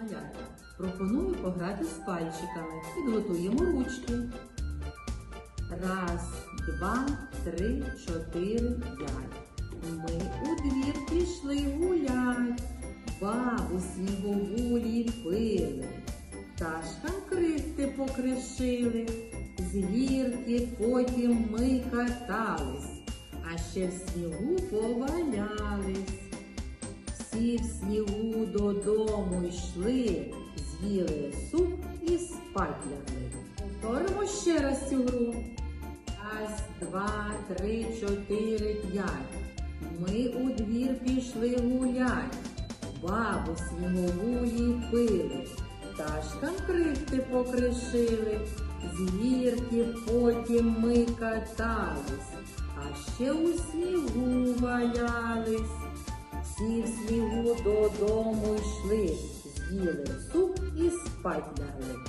Малята, пропоную пограти з пальчиками. Підготуємо ручки. Раз, два, три, чотири, п'ять. Ми у двір пішли гулять, бабу снігову ліпили, пташкам крихти покришили, з гірки потім ми катались, а ще в снігу повалялись. Всі в снігу додому йшли, з'їли суп і спать лягли. Повторимо ще раз цю гру. Раз, два, три, чотири, п'ять. Ми у двір пішли гулять, бабу снігову ліпили, пташкам крихти покришили, з гірки потім ми катались, а ще у снігу валялись. Всі в снігу додому йшли, з'їли суп і спать лягли.